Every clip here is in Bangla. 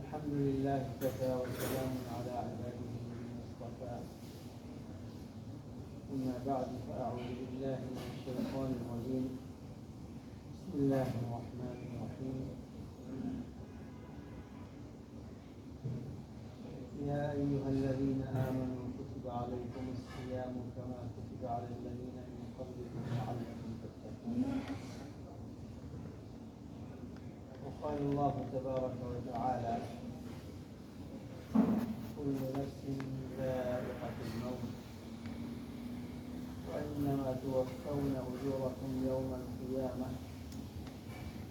الحمد لله كفى وسلام على عباده المصطفى أما بعد فأعوذ بالله من الشيطان الرجيم. بسم الله الرحمن الرحيم. وقال الله تبارك وتعالى كل نفس ذائقة الموت وإنما توفون أجوركم يوم القيامة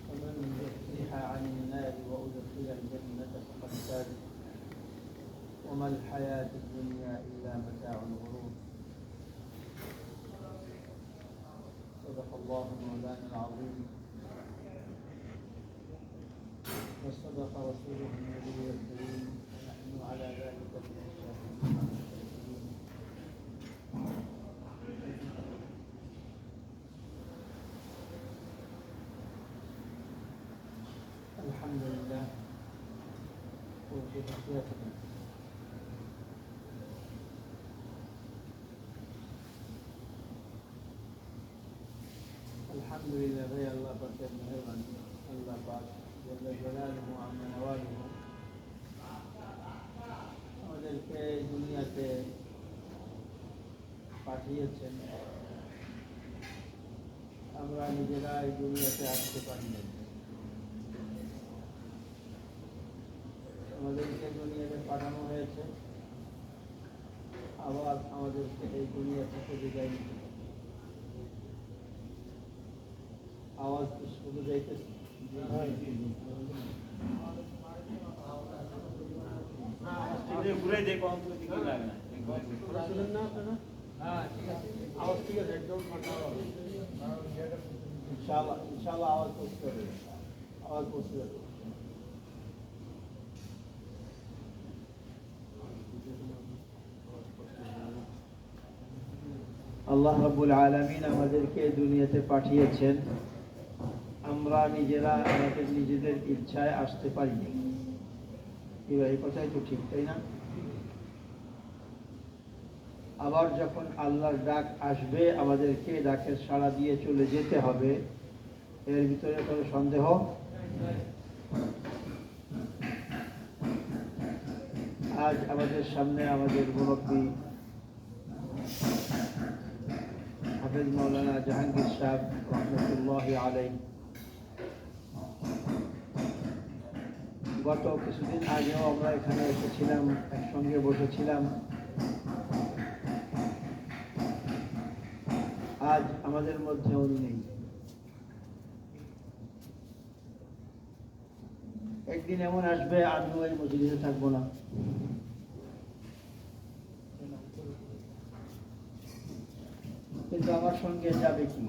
فمن زحزح عن النار وأدخل الجنة فقد فاز وما الحياة الدنيا إلا متاع الغرور صدق الله مولانا العظيم وصدق رسوله النبي الكريم ونحن على ذلك من الشاهدين الحمد لله وبركاته الحمد لله الله بركاته الله بعد পাক জল্লা জালালুহু আমাদেরকে দুনিয়াতে পাঠিয়েছেন আমরা নিজেরা এই দুনিয়াতে আসতে পারি আমাদেরকে দুনিয়াতে পাঠানো হয়েছে আবার আমাদেরকে এই দুনিয়া থেকে বিদায় নিতে আওয়াজ শুরু যাইতেছে। আল্লাহ আলামিন আমাদেরকে দুনিয়াতে পাঠিয়েছেন। আমরা নিজেরা, আমাদের নিজেদের ইচ্ছায় আসতে পারিনি। এবার এই কথাই তো ঠিক, তাই না? আবার যখন আল্লাহর ডাক আসবে, আমাদেরকে ডাকের সাড়া দিয়ে চলে যেতে হবে, এর ভিতরে কোনো সন্দেহ? আজ আমাদের সামনে আমাদের মুরব্বী হাফেজ মৌলানা জাহাঙ্গীর সাহেব রহমতুল্লাহ আলাই গত কিছুদিন আগেও আমরা এখানে এসেছিলাম, একসঙ্গে বসেছিলাম। আজ আমাদের মধ্যে উনি নেই। একদিন এমন আসবে, আমিও এই মসজিদে থাকব না। কিন্তু আমার সঙ্গে যাবে কি?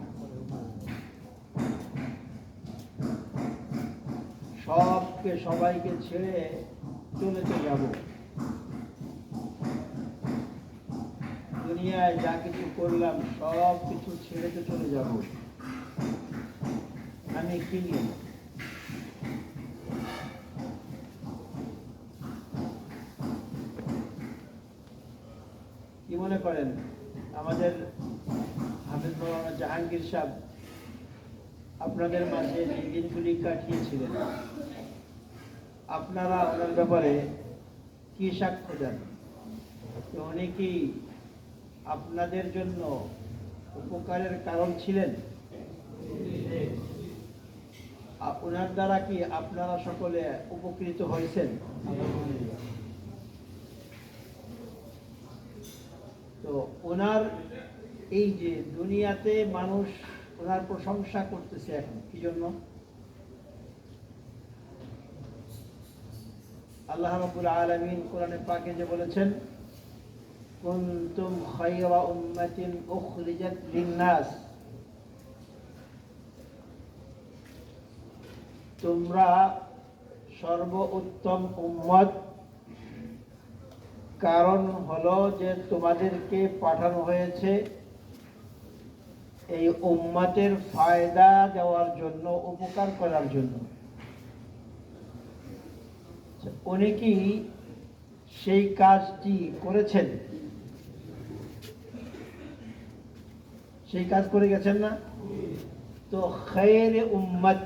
সবকে, সবাইকে ছেড়ে চলে তো যাব। দুনিয়ায় যা কিছু করলাম সব কিছু ছেড়ে তো চলে যাব। আমি কি কি মনে করেন? আমাদের হাফিজ মৌলানা জাহাঙ্গীর সাহেব আপনাদের মাঝে যে দিনগুলি কাটিয়েছিলেন আপনারা ওনার ব্যাপারে কি সাক্ষ্য দেন? উনি কি আপনাদের জন্য উপকারের কারণ ছিলেন। ওনার দ্বারা কি আপনারা সকলে উপকৃত হয়েছেন? তো ওনার এই যে দুনিয়াতে মানুষ ওনার প্রশংসা করতেছে এখন, কি জন্য? আল্লাহ রাব্বুল আলামিন কোরআনে পাকে যে বলেছেন, কুনতুম খায়রা উম্মাতিন উখরিজাত লিন-নাস। তোমরা সর্বোত্তম উম্মত। কারণ হলো যে তোমাদেরকে পাঠানো হয়েছে এই উম্মাতের ফায়দা দেওয়ার জন্য, উপকার করার জন্য। উনি কি সেই কাজটি করেছেন। সেই কাজ করে গেছেন না? তো খের উম্মত,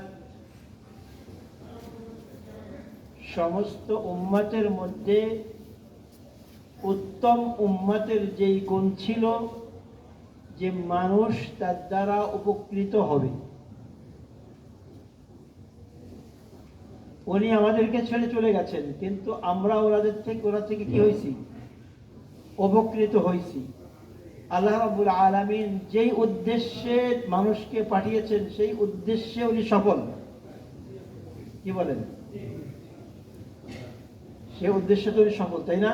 সমস্ত উম্মতের মধ্যে উত্তম উম্মতের যেই গুণ ছিল, যে মানুষ তার দ্বারা উপকৃত হবে। উনি আমাদেরকে ছেড়ে চলে গেছেন কিন্তু আমরা ওনাদের থেকে ওরা থেকে কি হয়েছি উপকৃত হয়েছি আল্লাহ রাবুল আলমিন যেই উদ্দেশ্যে মানুষকে পাঠিয়েছেন সেই উদ্দেশ্যে উনি সফল। কি বলেন? সে উদ্দেশ্যে তো উনি সফল তাই না?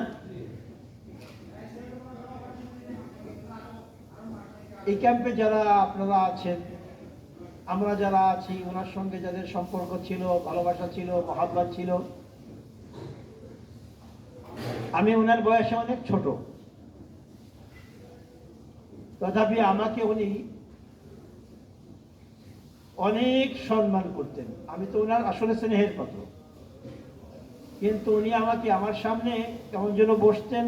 এই ক্যাম্পে যারা আপনারা আছেন আমরা যারা আছি, ওনার সঙ্গে যাদের সম্পর্ক ছিল, ভালোবাসা ছিল, মহাব্বত ছিল, আমি ওনার বয়সে অনেক ছোট। তথাপি আমাকে উনি অনেক সম্মান করতেন। আমি তো ওনার আসলে স্নেহের পাত্র। কিন্তু উনি আমাকে আমার সামনে কেমন যেন বসতেন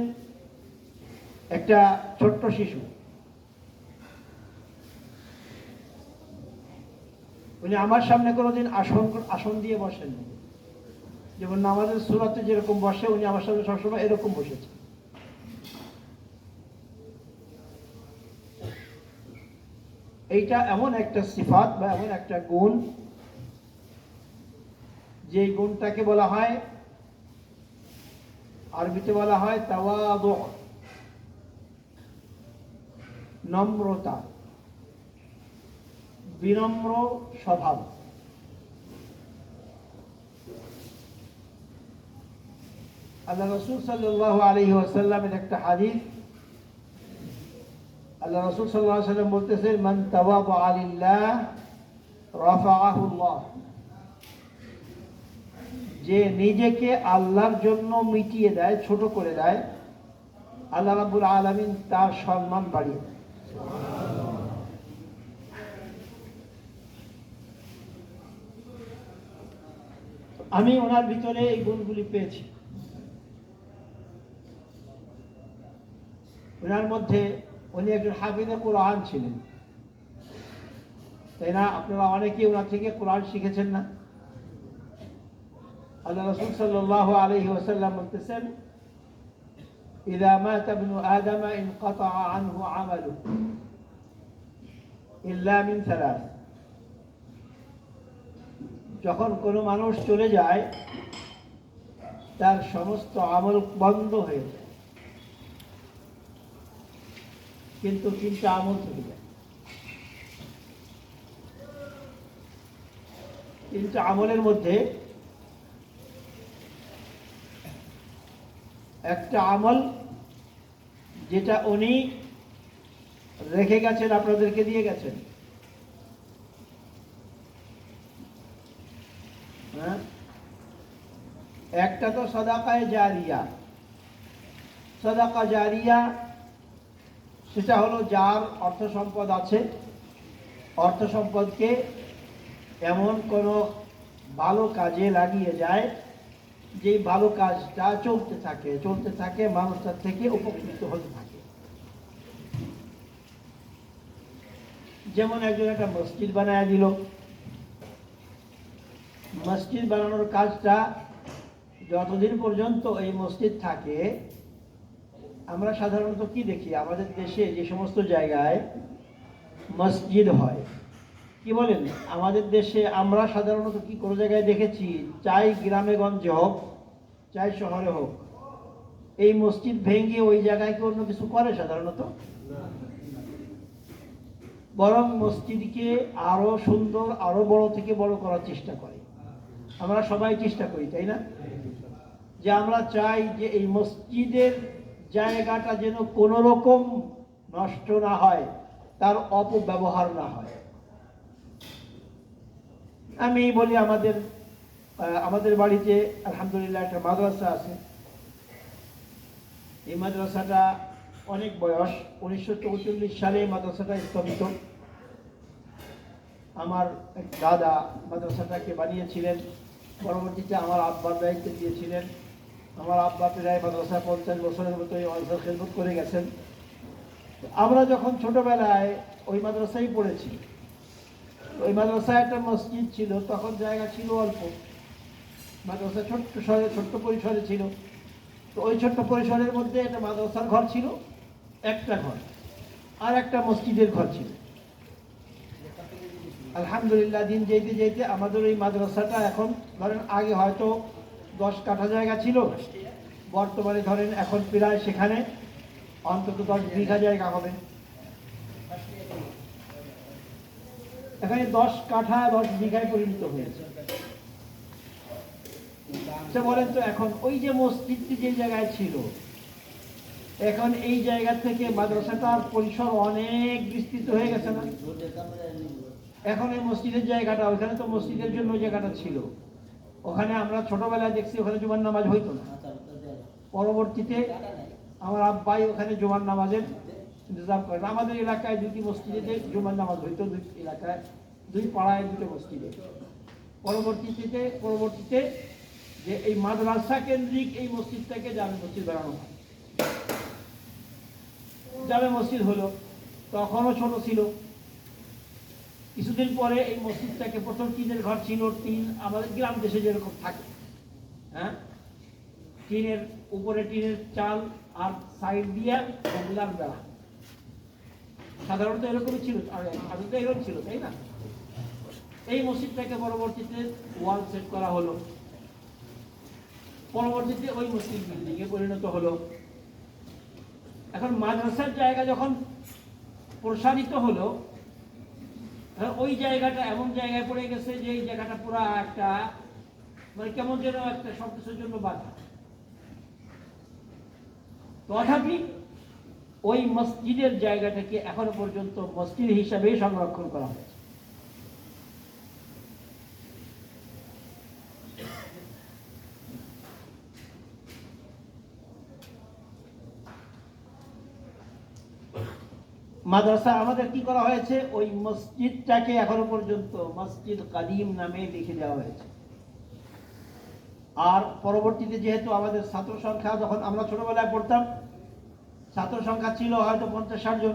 একটা ছোট্ট শিশু। উনি আমার সামনে কোনোদিন আসন আসন দিয়ে বসেন যেমন নামাজের সুরাতে যেরকম বসে, উনি আমার সামনে সবসময় এরকম বসেছে। এইটা এমন একটা সিফাত বা এমন একটা গুণ, যে গুণটাকে বলা হয়, আরবিতে বলা হয় তাওয়াদ, নম্রতা। বিনম্র স্বভাব। আল্লাহ রসুল সাল্লাহ আলী ওয়াসাল্লামের একটা হাদিস। আল্লাহ রসুল সাল্লাহ সাল্লাম বলতেছেন, মান তাওয়াব আলিল্লাহ রফাআহুল্লাহ যে নিজেকে আল্লাহর জন্য মিটিয়ে দেয়, ছোট করে দেয়, আল্লাহ রাবুল আলমিন তার সম্মান বাড়িয়ে দেয়। আমি ওনার ভিতরে এই গুণগুলি পেয়েছি ওনার মধ্যে উনি একজন হাফিজে কোরআন ছিলেন তাই না আপনারা অনেকেই ওনার থেকে কোরআন শিখেছেন না আল্লাহ রসুল সাল্লাহ আলহি ওসাল্লাম বলতেছেন إذا مات ابن آدم انقطع عنه عمله إلا من ثلاث যখন কোনো মানুষ চলে যায়, তার সমস্ত আমল বন্ধ হয়ে যায়। কিন্তু তিনটা আমল থেকে যায়। তিনটা আমলের মধ্যে একটা আমল যেটা উনি রেখে গেছেন, আপনাদেরকে দিয়ে গেছেন হ্যাঁ একটা তো সদাকায় জারিয়া। সদাকা জারিয়া, সেটা হলো যার অর্থ সম্পদ আছে। অর্থ সম্পদকে এমন কোনো ভালো কাজে লাগিয়ে যায় যে ভালো কাজটা চলতে থাকে। চলতে থাকে মানুষটার থেকে উপকৃত হতে থাকে। যেমন একজন একটা মসজিদ বানায় দিল। মসজিদ বানানোর কাজটা যতদিন পর্যন্ত এই মসজিদ থাকে আমরা সাধারণত কি দেখি? আমাদের দেশে যে সমস্ত জায়গায় মসজিদ হয়। কি বলেন? আমাদের দেশে আমরা সাধারণত কি কোনো জায়গায় দেখেছি? চাই গ্রামে গঞ্জে হোক চাই শহরে হোক এই মসজিদ ভেঙে ওই জায়গায় কি অন্য কিছু করে সাধারণত? বরং মসজিদকে আরও সুন্দর আরও বড় থেকে বড় করার চেষ্টা করে। আমরা সবাই চেষ্টা করি তাই না? যে আমরা চাই যে এই মসজিদের জায়গাটা যেন কোনো রকম নষ্ট না হয়, তার অপব্যবহার না হয়। আমি বলি আমাদের আমাদের বাড়িতে আলহামদুলিল্লাহ একটা মাদ্রাসা আছে। এই মাদ্রাসাটা অনেক বয়স, উনিশশো চৌচল্লিশ সালে মাদ্রাসাটা স্থাপিত। আমার দাদা মাদ্রাসাটাকে বানিয়েছিলেন, পরবর্তীতে আমার আব্বার দায়িত্ব দিয়েছিলেন। আমার আব্বা প্রায় মাদ্রাসা পঞ্চাশ বছরের মতো এই মাদ্রাসার খেদমত করে গেছেন। আমরা যখন ছোটবেলায় ওই মাদ্রাসায় পড়েছি, ওই মাদ্রাসায় একটা মসজিদ ছিল, তখন জায়গা ছিল অল্প। মাদ্রাসা ছোট্ট শহরে, ছোট্ট পরিসরে ছিল। তো ওই ছোট্ট পরিসরের মধ্যে একটা মাদ্রাসার ঘর ছিল, একটা ঘর, আর একটা মসজিদের ঘর ছিল। আলহামদুলিল্লাহ, দিন যেতে যেতে আমাদের ওই মাদ্রাসাটা এখন ধরেন আগে হয়তো দশ কাঠা জায়গা ছিল। বর্তমানে ধরেন এখন প্রায় সেখানে অন্তত দশ বিঘা জায়গা হবে। এখানে দশ কাঠা দশ বিঘায় পরিণত হয়েছে। আচ্ছা বলেন তো, এখন ওই যে মসজিদটি যে জায়গায় ছিল, এখন এই জায়গা থেকে মাদ্রাসাটার পরিসর অনেক বিস্তৃত হয়ে গেছে না? এখন এই মসজিদের জায়গাটা, ওখানে তো মসজিদের জন্য জায়গাটা ছিল। ওখানে আমরা ছোটবেলায় দেখছি ওখানে জুমার নামাজ হইতো না। পরবর্তীতে আমার আব্বাই ওখানে জুমার নামাজের ইন্তজাম করেন আমাদের এলাকায় দুটি মসজিদে জুমার নামাজ হইতো, দুই এলাকায়, দুই পাড়ায় দুটো মসজিদে। পরবর্তীতে পরবর্তীতে যে এই মাদ্রাসা কেন্দ্রিক এই মসজিদটাকে জামে মসজিদ বানানো হয়। জামে মসজিদ হলো, তখনও ছোট ছিল কিছুদিন পরে এই মসজিদটাকে প্রথম টিনের ঘর ছিল টিন আমাদের গ্রাম দেশে যেরকম থাকে। হ্যাঁ? টিনের উপরে টিনের চাল আর সাইড দিয়ে বেড়া। সাধারণত এরকমই ছিল আগে তো এরকম ছিল, তাই না? এই মসজিদটাকে পরবর্তীতে ওয়াল সেট করা হলো। পরবর্তীতে ওই মসজিদ বিল্ডিং এ পরিণত হলো। এখন মাদ্রাসার জায়গা যখন প্রসারিত হলো ওই জায়গাটা এমন জায়গায় পড়ে গেছে যে এই জায়গাটা পুরো একটা মানে কেমন যেন একটা সব কিছুর জন্য বাধা। তথাপি ওই মসজিদের জায়গাটাকে এখনও পর্যন্ত মসজিদ হিসাবেই সংরক্ষণ করা হয়েছে। মাদ্রাসা আমাদের কি করা হয়েছে? ওই মসজিদটাকে এখনও পর্যন্ত মসজিদ কাদিম নামে লিখে দেওয়া হয়েছে। আর পরবর্তীতে যেহেতু আমাদের ছাত্র সংখ্যা যখন আমরা ছোটবেলায় পড়তাম, ছাত্র সংখ্যা ছিল হয়তো পঞ্চাশ ষাট জন,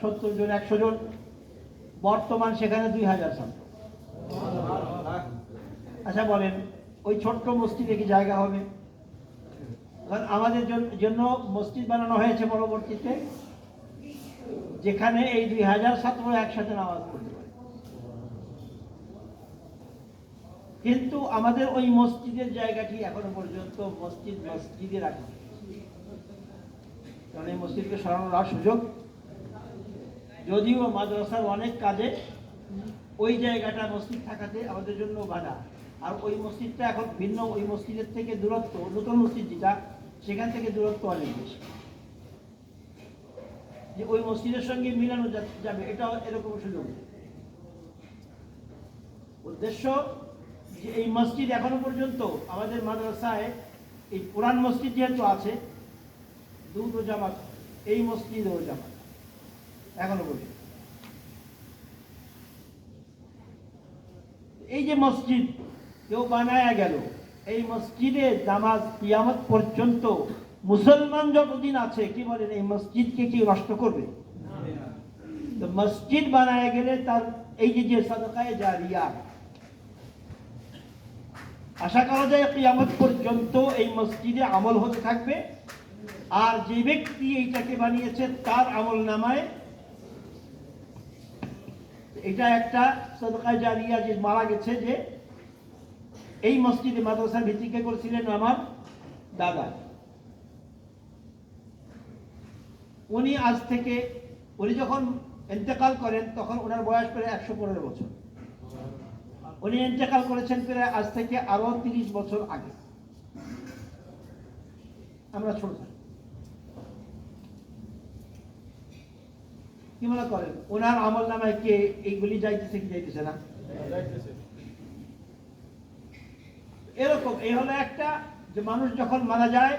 সত্তর জন, একশো জন। বর্তমান সেখানে দুই হাজার ছাত্র। আচ্ছা বলেন, ওই ছোট্ট মসজিদে কি জায়গা হবে? আমাদের জন- জন্য মসজিদ বানানো হয়েছে পরবর্তীতে। যেখানে এই দুই হাজার ছাত্র একসাথে নামাজ পড়তে পারে। কিন্তু আমাদের ওই মসজিদের জায়গাটি এখনও পর্যন্ত মসজিদ মসজিদে রাখা কারণ এই মসজিদকে সরানোর সুযোগ যদিও মাদ্রাসার অনেক কাজে ওই জায়গাটা মসজিদ থাকাতে আমাদের জন্য বাধা। আর ওই মসজিদটা এখন ভিন্ন, ওই মসজিদের থেকে দূরত্ব, নতুন মসজিদ যেটা, সেখান থেকে দূরত্ব অনেক বেশি। যে ওই মসজিদের সঙ্গে মিলানো যাবে, এটাও এরকম সুযোগ। উদ্দেশ্য যে এই মসজিদ এখনও পর্যন্ত আমাদের মাদ্রাসায়, এই পুরান মসজিদ যেহেতু আছে, দুটো জামাত, এই মসজিদ ও জামাত, এখনও পর্যন্ত। এই যে মসজিদ, কেউ বানায়া গেল, এই মসজিদে জামাত কিয়ামত পর্যন্ত মুসলমান যতদিন আছে, কি বলেন, এই মসজিদকে কি নষ্ট করবে? মসজিদ বানায় গেলে তার, এই যে যে সাদকায় জারিয়া। আশা করা যায় কিয়ামত পর্যন্ত এই মসজিদে আমল হতে থাকবে। আর যে ব্যক্তি এইটাকে বানিয়েছে, তার আমল নামায়, এটা একটা সদকায় জারিয়া যে মারা গেছে যে, এই মসজিদে মাদ্রাসার ভিত্তিকে করেছিলেন আমার দাদা। উনি আজ থেকে, উনি যখন ইন্তেকাল করেন, তখন ওনার বয়স প্রায় একশো পনেরো বছর। উনি ইন্তেকাল করেছেন প্রায় আজ থেকে আরও তিরিশ বছর আগে। আমরা ছোট কি মনে করেন, ওনার আমল নামায় কে এইগুলি যাইতেছে কি যাইতেছে না? এরকম, এই হলো একটা যে মানুষ যখন মারা যায়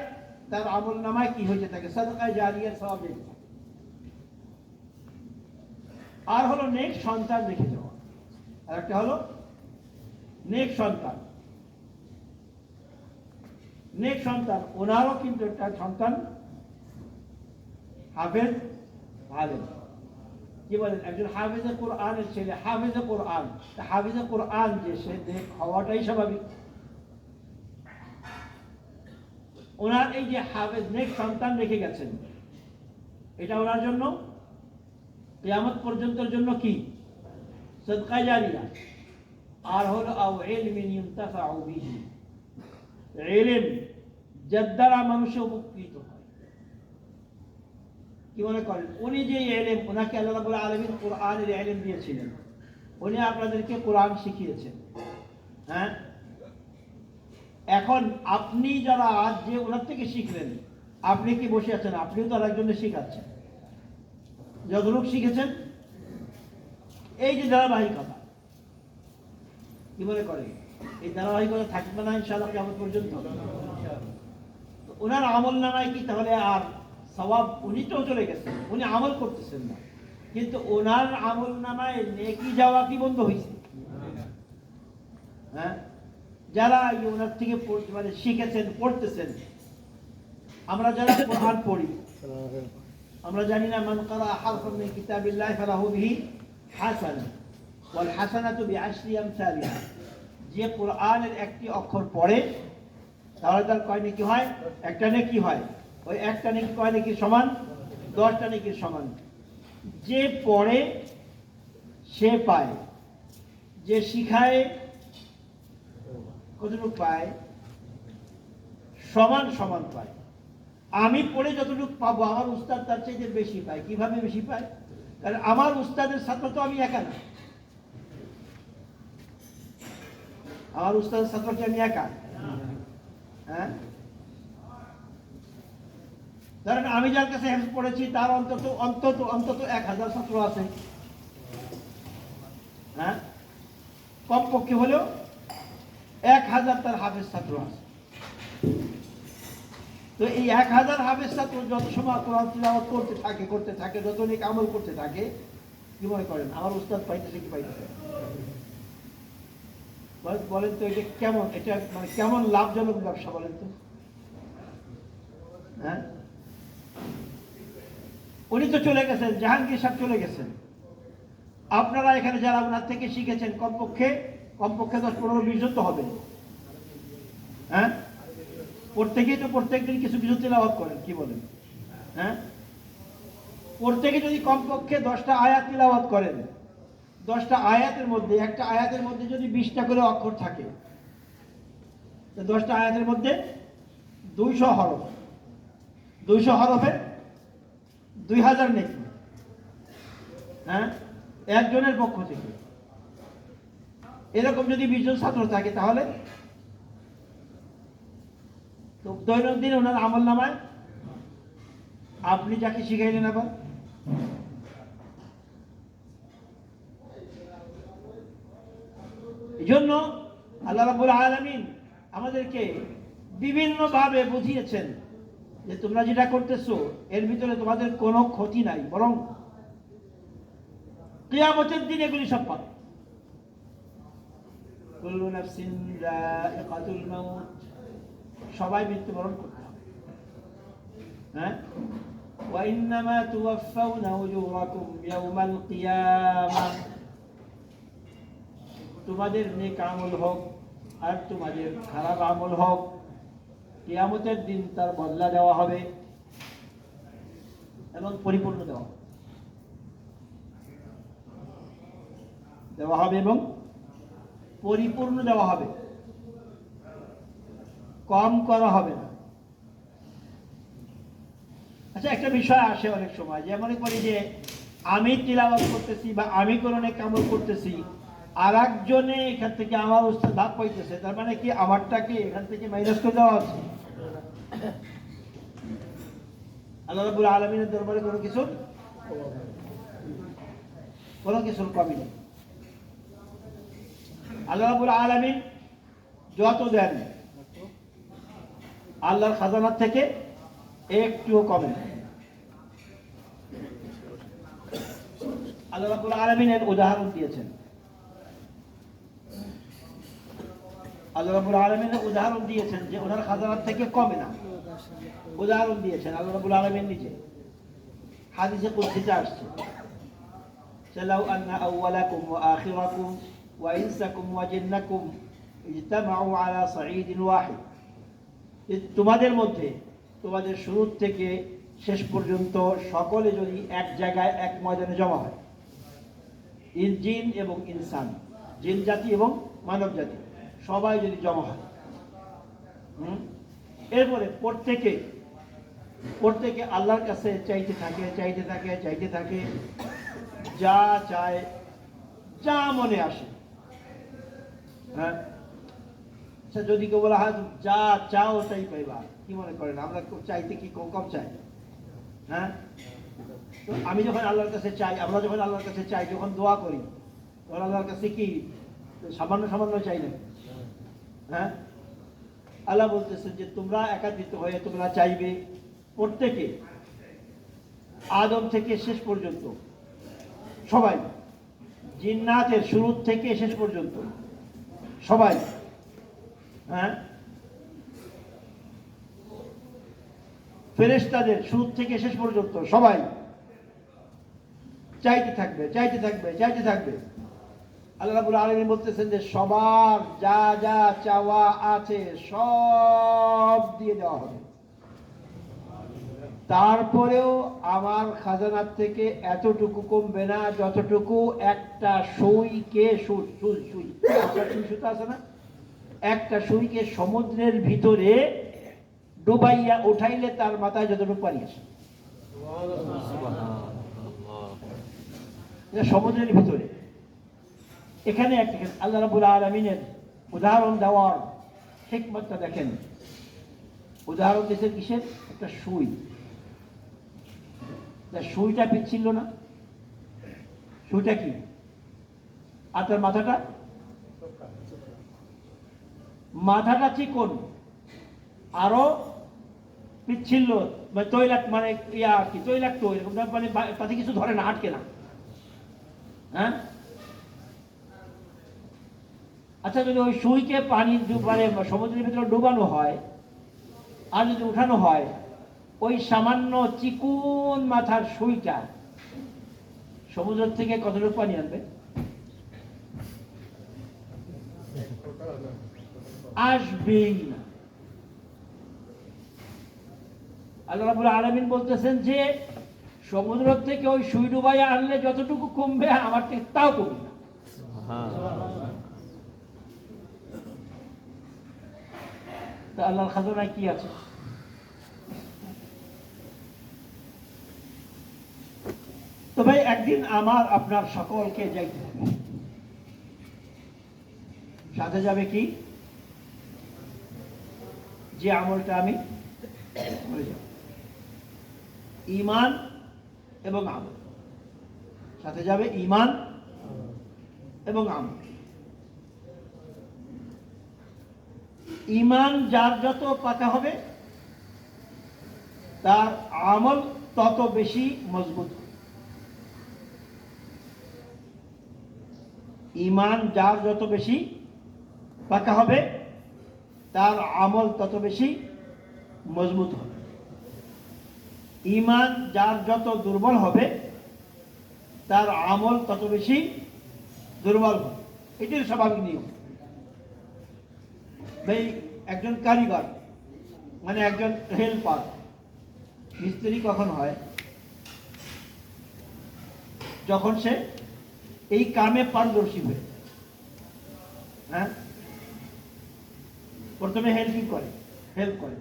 তার আমল নামায় কি হয়েছে থাকে সদকায় জারিয়ার সব আর হলো নেক সন্তান রেখে যাওয়া আর একটা হলো নেক সন্তান। নেক সন্তান, ওনারও কিন্তু একটা সন্তান হাফেজ ভালো কি বলেন একজন হাফিজে কোরআনের ছেলে হাফিজে কোরআন। হাফিজে কোরআন যে সে নেক হওয়াটাই স্বাভাবিক। ওনার এই যে হাফেজ নেক সন্তান রেখে গেছেন, এটা ওনার জন্য কিয়ামত পর্যন্তের জন্য কি? সদকা জারিয়া। আর হলো আও ইলমিন ইনতাফাউ বিহি। ইলম যার দ্বারা মানুষ উপকৃত কি মনে করেন? উনি যে এলেম ওনাকে আল্লাহ রাব্বুল আলামিন কোরআনের এলেম দিয়েছিলেন। উনি আপনাদেরকে কোরআন শিখিয়েছেন। হ্যাঁ? এখন আপনি যারা আজ যে ওনার থেকে শিখলেন, আপনি কি বসে আছেন? আপনিও তো আরেকজনের শিখাচ্ছেন। যতটুক শিখেছেন, এই যে ধারাবাহিকতা, কি মনে করে এই ধারাবাহিকতা থাকবে না ইনশাআল্লাহ কেমন পর্যন্ত। ওনার আমল নামায় কি তাহলে আর স্বভাব উনি তো চলে গেছেন উনি আমল করতেছেন না। কিন্তু ওনার আমল নামায় নেকি যাওয়া কি বন্ধ হয়েছে হ্যাঁ? যারা ওনার থেকে মানে শিখেছেন, পড়তেছেন, আমরা যারা কোরআন পড়ি, আমরা জানি না, মান কারা হারফান মিন কিতাবিল্লাহ ফালাহু বিহি হাসানা ওয়াল হাসানাতু বিআশরি আমসালিহা। যে কোরআনের একটি অক্ষর পড়ে, তাহলে তার কয় নাকি হয়? একটা নাকি হয়। ওই একটা নাকি কয় নাকি সমান? দশটা নাকির সমান। যে পড়ে, সে পায়। যে শিখায় কতটুকু পায়? সমান সমান পায়। আমি পড়ে যতটুকু পাবো, আমার উস্তাদ তার চাইতে বেশি পায়। কীভাবে বেশি পায়? কারণ আমার উস্তাদের ছাত্র তো আমি একা না। আমার উস্তাদের ছাত্র কি আমি একা? হ্যাঁ? ধরেন আমি যার কাছে হেল্প পড়েছি, তার অন্তত অন্তত অন্তত এক হাজার ছাত্র আছে। হ্যাঁ? কমপক্ষে হলেও এক হাজার তার হাফেজ ছাত্র আছে। তো এই এক হাজার হাফেজ ছাত্র যত সময় কোরআন তিলাওয়াত করতে থাকে করতে থাকে, যত নেক আমল করতে থাকে, কি মনে করেন? আমার উস্তাদ পাইতেছে কি পাইতেছে বলেন তো এটা কেমন? এটা মানে কেমন লাভজনক ব্যবসা বলেন তো? হ্যাঁ? উনি তো চলে গেছেন, জাহাঙ্গীর সাহেব চলে গেছেন। আপনারা এখানে যারা ওনার থেকে শিখেছেন কমপক্ষে কমপক্ষে দশ পনেরো বিশ জন তো হবে হ্যাঁ? প্রত্যেকেই তো প্রত্যেকদিন কিছু কিছু তেলাওয়াত করেন, কি বলেন? হ্যাঁ? প্রত্যেকে যদি কমপক্ষে দশটা আয়াত তেলাওয়াত করেন, দশটা আয়াতের মধ্যে, একটা আয়াতের মধ্যে যদি বিশটা করে অক্ষর থাকে দশটা আয়াতের মধ্যে দুইশো হরফ, দুইশো হরফে দুই হাজার নেকি হ্যাঁ? একজনের পক্ষ থেকে। এরকম যদি বিশ জন ছাত্র থাকে তাহলে? তো দৈনন্দিন ওনার আমল নামায়। আপনি যাকে শিখাইলেন আবার? এই জন্য আল্লাহ রাবুল আলমিন আমাদেরকে বিভিন্নভাবে বুঝিয়েছেন যে তোমরা যেটা করতেছো, এর ভিতরে তোমাদের কোনো ক্ষতি নাই, বরং কিয়ামতের দিন এগুলি সব পাবে। কুল্লু নাফসিন যায়িকাতুল মাউত সবাই মৃত্যুবরণ করতে হবে হ্যাঁ وإنما توفون أجوركم يوم القيامة তোমাদের নেক আমল হোক আর তোমাদের খারাপ আমল হোক কিয়ামতের দিন তার বদলা দেওয়া হবে এবং পরিপূর্ণ দেওয়া হবে। দেওয়া হবে এবং পরিপূর্ণ দেওয়া হবে। কম করা হবে না। আচ্ছা একটা বিষয় আসে অনেক সময়, যে মনে করি যে আমি তিলাবাত করতেছি বা আমি কোনো নেক আমল করতেছি আর একজনে এখান থেকে আমার উস্তাদ ভাগ পাইতেছে, তার মানে কি আমারটাকে এখান থেকে মাইনাস করে দেওয়া হচ্ছে? আল্লাহ রাবুল আলমিনের দরবারে কোনো কিছু কোনো কিছুর কমি নেই। আল্লাহুল আলমিন যত দেন, আল্লাহর খাজানার থেকে একটুও কমে আল্লাহুল রাবুল আলমিন এর উদাহরণ দিয়েছেন। আল্লাহুল রাবুল আলমিন উদাহরণ দিয়েছেন যে ওনার খাজানার থেকে কমে না। উদাহরণ দিয়েছেন আল্লাহুল আলমিন নিজে। হাদিসে কুস্তিতে আসছে লাউ আন্না আউওয়ালাকুম ওয়া আখিরাকুম وإنسكم وجنكم اجتمعوا على صعيد واحد যে তোমাদের মধ্যে তোমাদের শুরু থেকে শেষ পর্যন্ত সকলে যদি এক জায়গায় এক ময়দানে জমা হয় ইন জিন এবং ইনসান জিন জাতি এবং মানব জাতি সবাই যদি জমা হয় হুম? এরপরে প্রত্যেকে প্রত্যেকে আল্লাহর কাছে চাইতে থাকে চাইতে থাকে চাইতে থাকে যা চায় যা মনে আসে হ্যাঁ? যদি কেউ বলা, হয়, যা চাও তাই পাইবা। কি মনে করেন? আমরা চাইতে কি কম কম চাই? হ্যাঁ? তো আমি যখন আল্লাহর কাছে চাই, আমরা যখন আল্লাহর কাছে চাই, যখন দোয়া করি, তখন আল্লাহর কাছে কি সামান্য সামান্য চাই না? হ্যাঁ? আল্লাহ বলতেছেন যে, তোমরা একাত্রিত হয়ে তোমরা চাইবে প্রত্যেকে আদম থেকে শেষ পর্যন্ত। সবাই, জিন্নাতের শুরু থেকে শেষ পর্যন্ত। সবাই। হ্যাঁ? ফেরেশতাদের শুরু থেকে শেষ পর্যন্ত সবাই চাইতে থাকবে চাইতে থাকবে চাইতে থাকবে। আল্লাহ আলমী বলতেছেন যে সবার যা যা চাওয়া আছে সব দিয়ে দেওয়া হবে। তারপরেও আমার খাজানার থেকে এতটুকু কমবে না যতটুকু একটা সুইকে সুই সুই সুতা আছে না? একটা সুইকে সমুদ্রের ভিতরে ডুবাইয়া উঠাইলে তার মাথায় যতটুকু পানি আসে সমুদ্রের ভিতরে। এখানে একটা আল্লাহ রাবুল আলমিনের উদাহরণ দেওয়ার হিকমতটা দেখেন। উদাহরণ দিয়েছেন কিসের? একটা সুই। তা সুইটা পিচ্ছিল না। সুইটা কি? আর তার মাথাটা মাথাটা চিকন আরও পিচ্ছিল মানে তৈলাক্ত মানে ইয়া আর কি, তৈলাক্ত, এরকম মানে তাতে কিছু ধরে না, আটকে না। হ্যাঁ? আচ্ছা যদি ওই সুইকে পানি মানে সমুদ্রের ভিতরে ডুবানো হয়, আর যদি উঠানো হয় ওই সামান্য চিকুন মাথার সুইটা। সমুদ্র থেকে কতটুকু পানি আনবে? আসবেই আল্লাহ বলতেছেন যে সমুদ্র থেকে ওই সুই ডুবাই আনলে যতটুকু কমবে, আমার থেকে তাও কমবে না। আল্লাহর খাজনায় কি আছে? তো ভাই একদিন আমার, আপনার সকলকে যাইতে হবে সাথে যাবে কি? যে আমলটা আমি ইমান এবং আমল। সাথে যাবে ইমান এবং আমল। ইমান যার যত পাকা হবে, তার আমল তত বেশি মজবুত হবে। ইমান যার যত বেশি পাকা হবে, তার আমল তত বেশি মজবুত হবে। ইমান যার যত দুর্বল হবে, তার আমল তত বেশি দুর্বল হবে। এটির স্বাভাবিক নিয়ম। ভাই, একজন কারিগর মানে একজন হেল্পার, মিস্ত্রি কখন হয়? যখন সে এই কামে পারদর্শী হয়ে হ্যাঁ? প্রথমে হেল্পিং করে? হেল্প করে।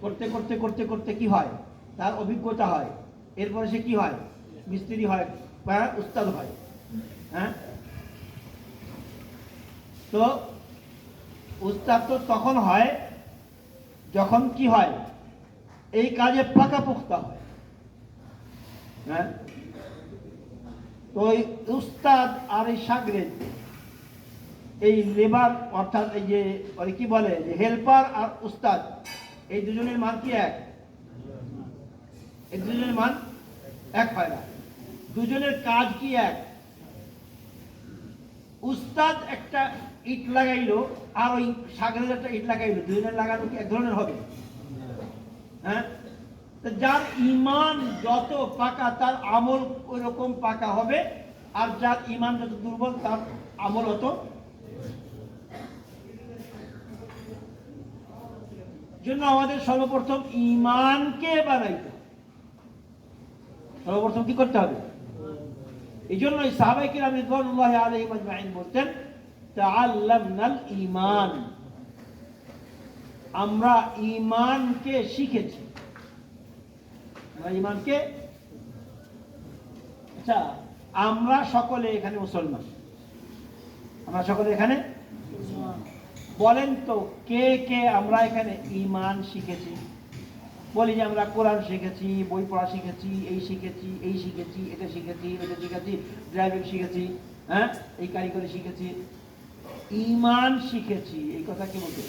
করতে করতে করতে করতে কি হয়? তার অভিজ্ঞতা হয়। এরপরে সে কি হয়? মিস্ত্রি হয়, বা উস্তাদ হয়। হ্যাঁ? তো উস্তাদ তো তখন হয় যখন কি হয়? এই কাজে পাকাপোক্তা হয়। হ্যাঁ? তো ওই উস্তাদ আর এই সাগরেদ এই লেবার, অর্থাৎ এই যে, ওই কি বলে, যে হেল্পার আর উস্তাদ, এই দুজনের মান কি এক? এই দুজনের মান এক হয় না। দুজনের কাজ কি এক? উস্তাদ একটা ইট লাগাইলো, আর ওই সাগরের একটা ইট লাগাইলো, দুজনের লাগানো কি এক ধরনের হবে? হ্যাঁ? যার ইমান যত পাকা, তার আমল ওই রকম পাকা হবে। আর যার ইমান যত দুর্বল, তার আমল অত জন্য আমাদের সর্বপ্রথম ইমানকে বানাইতে হবে। সর্বপ্রথম কি করতে হবে? এই জন্য সাহাবাই কিরাম রিদওয়ানুল্লাহ আলাইহিম আজমাইন বলতেন, তাআল্লামনাল ঈমান। আমরা ঈমানকে শিখেছি। ঈমানকে আচ্ছা আমরা সকলে এখানে মুসলমান। আমরা সকলে এখানে? বলেন তো, কে কে আমরা এখানে ইমান শিখেছি? বলি যে আমরা কোরআন শিখেছি, বই পড়া শিখেছি, এই শিখেছি এই শিখেছি, এটা শিখেছি এটা শিখেছি, ড্রাইভিং শিখেছি হ্যাঁ এই কারিগরি শিখেছি। ইমান শিখেছি, এই কথা কি বলতে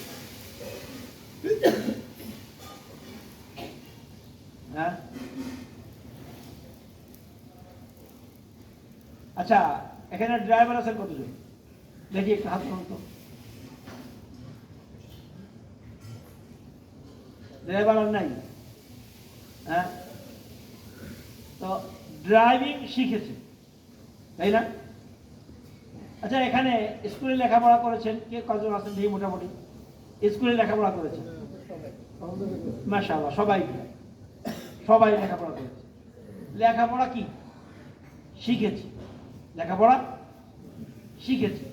হ্যাঁ আচ্ছা এখানে ড্রাইভার আছেন কতজন? দেখি একটা হাত তো। ড্রাইভার আর নাই? হ্যাঁ? তো ড্রাইভিং শিখেছে, তাই না? আচ্ছা এখানে স্কুলে লেখাপড়া করেছেন? কে কজন আছেন? দেখি মোটামুটি। স্কুলে লেখাপড়া করেছেন? মাশাআল্লাহ, সবাই সবাই লেখাপড়া করেছে। লেখাপড়া কি? শিখেছি। লেখাপড়া শিখেছি।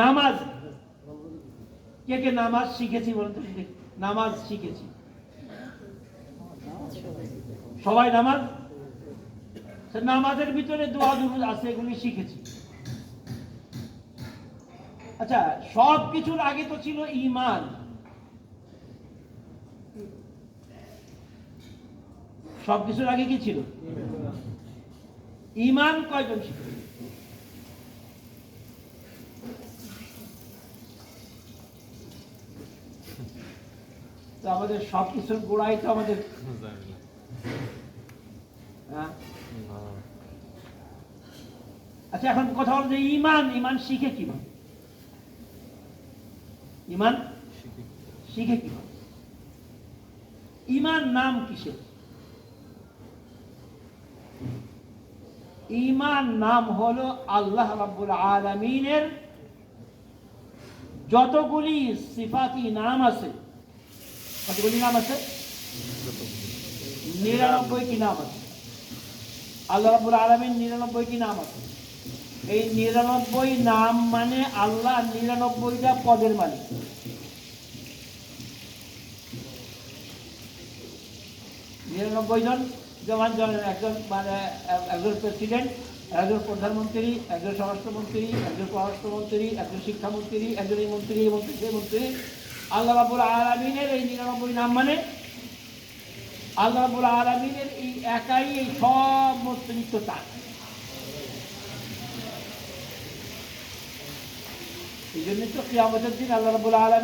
নামাজ। কে কে নামাজ শিখেছি বলুন তো নামাজ শিখেছি। সবাই নামাজ? নামাজের ভিতরে দোয়া দুরুদ আছে, এগুলি শিখেছি। আচ্ছা সব কিছুর আগে তো ছিল ইমান। সব কিছুর আগে কি ছিল? ইমান কয়জন শিখেছে তো আমাদের সব কিছুর গোড়াই তো আমাদের হ্যাঁ? আচ্ছা এখন কথা হলো যে ইমান ইমান শিখে কীভাবে? ইমান শিখে কীভাবে? ইমান নাম কিসের? ইমান নাম হলো আল্লাহ রাব্বুল আলামিনের যতগুলি সিফাতি নাম আছে কতগুলি নাম আছে? নিরানব্বই কি নাম আছে। আল্লাহ রাবুল আলমীর নিরানব্বইটি নাম আছে। এই নিরানব্বই নাম মানে আল্লাহ নিরানব্বইটা পদের মালিক। নিরানব্বই জন? যেমন জন একজন মানে একজন প্রেসিডেন্ট একজন প্রধানমন্ত্রী, একজন স্বরাষ্ট্রমন্ত্রী, একজন পররাষ্ট্রমন্ত্রী, একজন শিক্ষামন্ত্রী, একজন এই মন্ত্রী এই মন্ত্রী, সেই মন্ত্রী। আল্লাহ রাবুল আলমিনের এই নিরানব্বই নাম মানে? আল্লাহ রাবুল আলমিনের এই একাই এই সব নিত্য তার। এই জন্য তো কিয়ামতের দিন আল্লাহ রাবুল আলমী